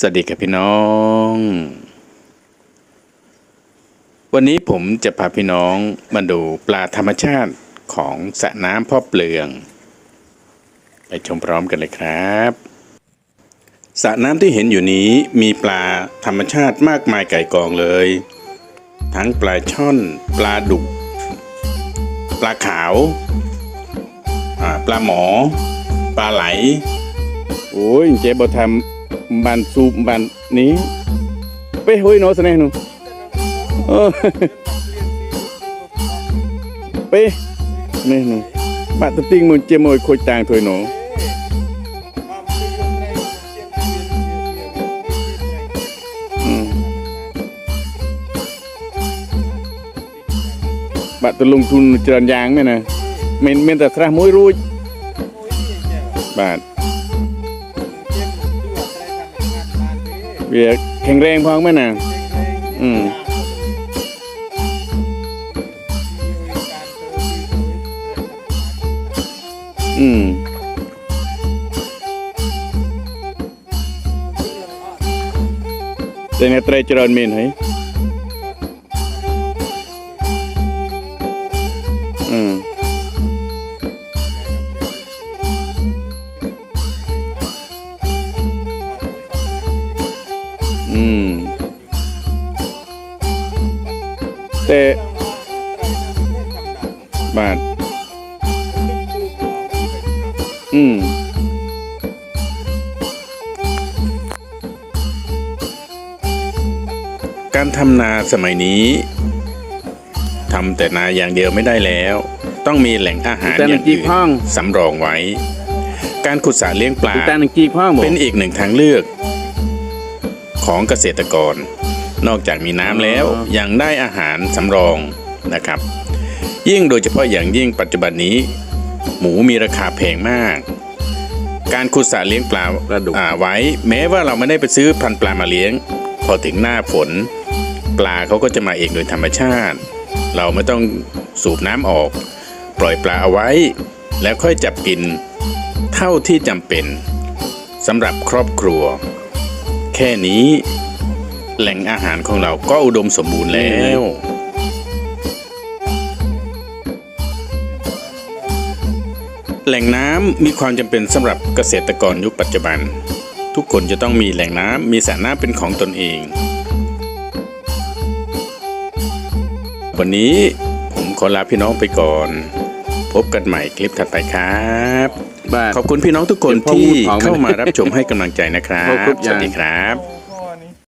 สวัสดีครับพี่น้อง วันนี้ผมจะพาพี่น้องมาดูปลาธรรมชาติของสระน้ำพ่อเปลือง ไปชมพร้อมกันเลยครับสระน้ำที่เห็นอยู่นี้มีปลาธรรมชาติมากมายไก่กองเลย ทั้งปลาช่อน ปลาดุก ปลาขาว ปลาหมอ ปลาไหล โอ้ยเจ๊บทำ បានស៊ូបបាននេះពេលហួយណោះស្នេះនោះអូពេលនេះនោះបាក់ទៅទីងមួយជាមួយខូចតាងធ្វើណោះបាក់ទៅលងទុនច្រើនយ៉ាងមែនណាមានមានតែស្រះមួយរួចបាទ เนี่ยนะเมนเมนแต่สระมวยรูดบาทเวียแข็งแรงพองไหมน่ะอืมอืมแต่เนี่ยไตรเจริญเมนให้อื อืม แต่บาท อืมการทำนาสมัยนี้ทำแต่นาอย่างเดียวไม่ได้แล้ว ต้องมีแหล่งอาหารแต่อหนึ่ย่างงจีอื่นพ้องสำรองไว้ การขุดสระเลี้ยงปลาแต่หนึ่งจีพ้องหมดเป็นอีกหนึ่งทางเลือก ของเกษตรกร นอกจากมีน้ำแล้วอ๋อยังได้อาหารสำรองนะครับ ยิ่งโดยเฉพาะอย่างยิ่งปัจจุบันนี้ หมูมีราคาแพงมาก การขุดสระเลี้ยงปลาปลาดุกอ่าไว้ แม้ว่าเราไม่ได้ไปซื้อพันธุ์ปลามาเลี้ยง พอถึงหน้าฝน ปลาเขาก็จะมาเองโดยธรรมชาติ เราไม่ต้องสูบน้ำออก ปล่อยปลาเอาไว้ แล้วค่อยจับกิน เท่าที่จำเป็นสำหรับครอบครัว แค่นี้ แหล่งอาหารของเราก็อุดมสมบูรณ์แล้ว แหล่งน้ำมีความจำเป็นสำหรับเกษตรกรยุคปัจจุบัน ทุกคนจะต้องมีแหล่งน้ำมีสระน้ำเป็นของตนเอง วันนี้ผมขอลาพี่น้องไปก่อน พบกันใหม่คลิปถัดไปครับ บาทขอบคุณพี่น้องทุกคนเดี๋ยวพ่อที่พูดของมันเข้ามารับชมให้กำลังใจนะครับครบทุกอสย่างวัสดีครับ